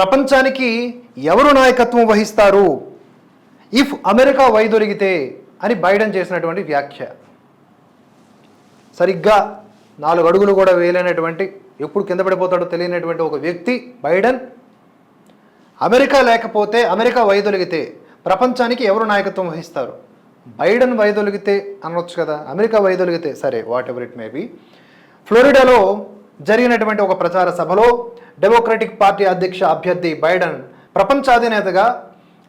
ప్రపంచానికి ఎవరు నాయకత్వం వహిస్తారు? ఇఫ్ అమెరికా వైదొలిగితే అని బైడెన్ చేసినటువంటి వ్యాఖ్య. సరిగ్గా నాలుగు అడుగులు కూడా వేయలేనటువంటి ఎప్పుడు కింద పడిపోతాడో తెలియనటువంటి ఒక వ్యక్తి బైడెన్. అమెరికా లేకపోతే అమెరికా వైదొలిగితే ప్రపంచానికి ఎవరు నాయకత్వం వహిస్తారు? బైడెన్ వైదొలిగితే అనొచ్చు కదా అమెరికా వైదొలిగితే సరే whatever it may be ఫ్లోరిడాలో జరిగినటువంటి ఒక ప్రచార సభలో డెమోక్రటిక్ పార్టీ అధ్యక్ష అభ్యర్థి బైడెన్ ప్రపంచాధినేతగా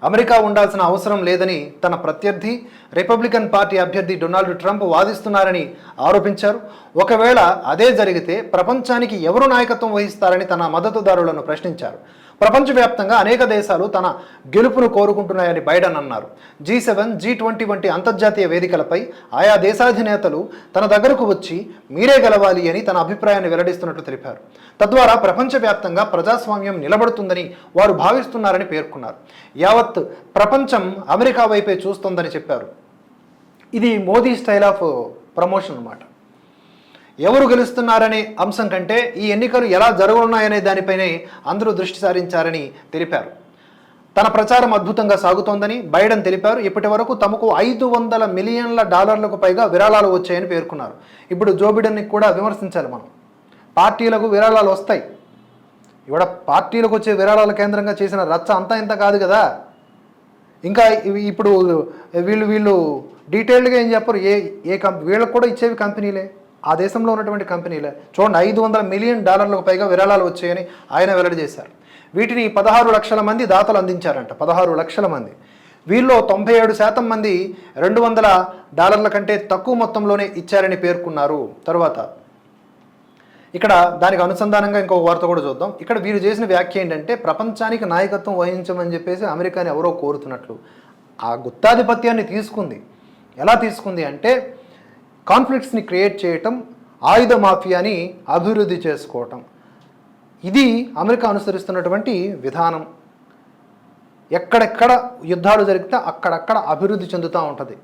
అమెరికా ఉండాల్సిన అవసరం లేదని తన ప్రత్యర్థి రిపబ్లికన్ పార్టీ అభ్యర్థి డొనాల్డ్ ట్రంప్ వాదిస్తున్నారని ఆరోపించారు. ఒకవేళ అదే జరిగితే ప్రపంచానికి ఎవరు నాయకత్వం వహిస్తారని తన మద్దతుదారులను ప్రశ్నించారు. ప్రపంచవ్యాప్తంగా అనేక దేశాలు తన గెలుపును కోరుకుంటున్నాయని బైడెన్ అన్నారు. జీ సెవెన్ జీ ట్వంటీ వంటి అంతర్జాతీయ వేదికలపై ఆయా దేశాధినేతలు తన దగ్గరకు వచ్చి మీరే గెలవాలి అని తన అభిప్రాయాన్ని వెల్లడిస్తున్నట్లు తెలిపారు. తద్వారా ప్రపంచవ్యాప్తంగా ప్రజాస్వామ్యం నిలబడుతుందని వారు భావిస్తున్నారని పేర్కొన్నారు. యావత్ ప్రపంచం అమెరికా వైపే చూస్తోందని చెప్పారు. ఇది మోదీ స్టైల్ ఆఫ్ ప్రమోషన్ అన్నమాట. ఎవరు గెలుస్తున్నారనే అంశం కంటే ఈ ఎన్నికలు ఎలా జరగనున్నాయనే దానిపైనే అందరూ దృష్టి సారించారని తెలిపారు. తన ప్రచారం అద్భుతంగా సాగుతోందని బైడెన్ తెలిపారు. ఇప్పటి వరకు తమకు ఐదు వందల మిలియన్ల డాలర్లకు పైగా విరాళాలు వచ్చాయని పేర్కొన్నారు. ఇప్పుడు జో బిడెన్ని కూడా విమర్శించాలి మనం. పార్టీలకు విరాళాలు వస్తాయి. ఇవాడ పార్టీలకు వచ్చే విరాళాల కేంద్రంగా చేసిన రచ్చ అంతా ఇంత కాదు కదా. ఇంకా ఇప్పుడు వీళ్ళు వీళ్ళు డీటెయిల్డ్గా ఏం చెప్పరు? ఏ ఏ కంపెనీ వీళ్ళకి కూడా ఇచ్చేవి కంపెనీలే. ఆ దేశంలో ఉన్నటువంటి కంపెనీలే. చూడండి ఐదు వందల మిలియన్ డాలర్లకు పైగా విరాళాలు వచ్చాయని ఆయన వెల్లడి చేశారు. వీటిని పదహారు లక్షల మంది దాతలు అందించారంట. పదహారు లక్షల మంది. వీళ్ళలో తొంభై ఏడు శాతం మంది రెండు వందల డాలర్ల కంటే తక్కువ మొత్తంలోనే ఇచ్చారని పేర్కొన్నారు. తర్వాత ఇక్కడ దానికి అనుసంధానంగా ఇంకొక వార్త కూడా చూద్దాం. ఇక్కడ వీరు చేసిన వ్యాఖ్య ఏంటంటే ప్రపంచానికి నాయకత్వం వహించమని చెప్పేసి అమెరికాని ఎవరో కోరుతున్నట్లు. ఆ గుత్తాధిపత్యాన్ని తీసుకుంది. ఎలా తీసుకుంది అంటే కాన్ఫ్లిక్ట్స్ని క్రియేట్ చేయటం ఆయుధ మాఫియాని అభివృద్ధి చేసుకోవటం. ఇది అమెరికా అనుసరిస్తున్నటువంటి విధానం. ఎక్కడెక్కడ యుద్ధాలు జరిగితే అక్కడక్కడ అభివృద్ధి చెందుతూ ఉంటుంది.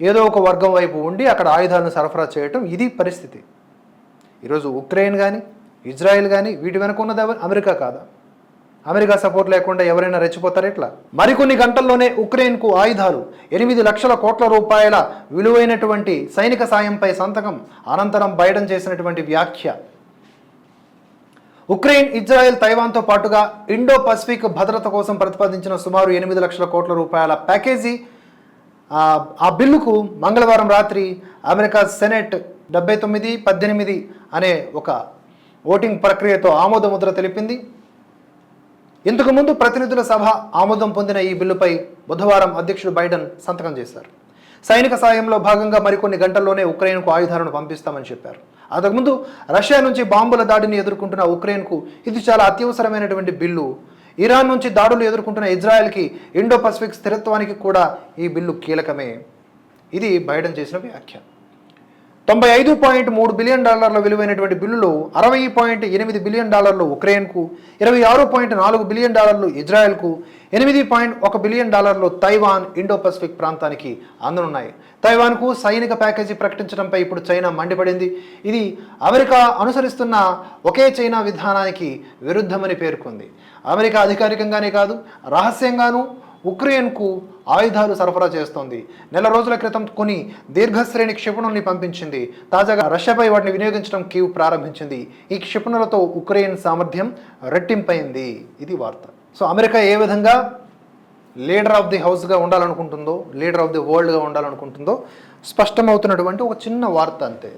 ఏదో ఒక వర్గం వైపు ఉండి అక్కడ ఆయుధాలను సరఫరా చేయటం ఇది పరిస్థితి. ఈరోజు ఉక్రెయిన్ కానీ ఇజ్రాయెల్ కానీ వీటి వెనక ఉన్నది అమెరికా కాదా? అమెరికా సపోర్ట్ లేకుండా ఎవరైనా రెచ్చిపోతారు ఇట్లా మరికొన్ని గంటల్లోనే ఉక్రెయిన్కు ఆయుధాలు ఎనిమిది లక్షల కోట్ల రూపాయల విలువైనటువంటి సైనిక సాయంపై సంతకం అనంతరం బైడెన్ చేసినటువంటి వ్యాఖ్య. ఉక్రెయిన్ ఇజ్రాయెల్ తైవాన్తో పాటుగా ఇండో పసిఫిక్ భద్రత కోసం ప్రతిపాదించిన సుమారు ఎనిమిది లక్షల కోట్ల రూపాయల ప్యాకేజీ ఆ, బిల్లుకు మంగళవారం రాత్రి అమెరికా సెనెట్ డెబ్బై తొమ్మిది పద్దెనిమిది అనే ఒక ఓటింగ్ ప్రక్రియతో ఆమోదముద్ర తెలిపింది. ఇంతకుముందు ప్రతినిధుల సభ ఆమోదం పొందిన ఈ బిల్లుపై బుధవారం అధ్యక్షుడు బైడెన్ సంతకం చేశారు. సైనిక సాయంలో భాగంగా మరికొన్ని గంటల్లోనే ఉక్రెయిన్కు ఆయుధాలను పంపిస్తామని చెప్పారు. అంతకుముందు రష్యా నుంచి బాంబుల దాడిని ఎదుర్కొంటున్న ఉక్రెయిన్కు ఇది చాలా అత్యవసరమైనటువంటి బిల్లు. ఇరాన్ నుంచి దాడులు ఎదుర్కొంటున్న ఇజ్రాయెల్కి ఇండో పసిఫిక్ స్థిరత్వానికి కూడా ఈ బిల్లు కీలకమే. ఇది బైడెన్ చేసిన వ్యాఖ్య. తొంభై ఐదు పాయింట్ మూడు బిలియన్ డాలర్ల విలువైనటువంటి బిల్లులో అరవై పాయింట్ ఎనిమిది బిలియన్ డాలర్లు ఉక్రెయిన్కు ఇరవై ఆరు పాయింట్ నాలుగు బిలియన్ డాలర్లు ఇజ్రాయెల్కు ఎనిమిది పాయింట్ ఒక బిలియన్ డాలర్లు తైవాన్ ఇండో పసిఫిక్ ప్రాంతానికి అందనున్నాయి. తైవాన్కు సైనిక ప్యాకేజీ ప్రకటించడంపై ఇప్పుడు చైనా మండిపడింది. ఇది అమెరికా అనుసరిస్తున్న ఒకే చైనా విధానానికి విరుద్ధమని పేర్కొంది. అమెరికా అధికారికంగానే కాదు రహస్యంగానూ ఉక్రెయిన్కు ఆయుధాలు సరఫరా చేస్తోంది. నెల రోజుల క్రితం కొన్ని దీర్ఘశ్రేణి క్షిపణుల్ని పంపించింది. తాజాగా రష్యాపై వాటిని వినియోగించడం కీవ్ ప్రారంభించింది. ఈ క్షిపణులతో ఉక్రెయిన్ సామర్థ్యం రెట్టింపైంది. ఇది వార్త. సో అమెరికా ఏ విధంగా లీడర్ ఆఫ్ ది హౌస్గా ఉండాలనుకుంటుందో లీడర్ ఆఫ్ ది వరల్డ్గా ఉండాలనుకుంటుందో స్పష్టమవుతున్నటువంటి ఒక చిన్న వార్త అంతే.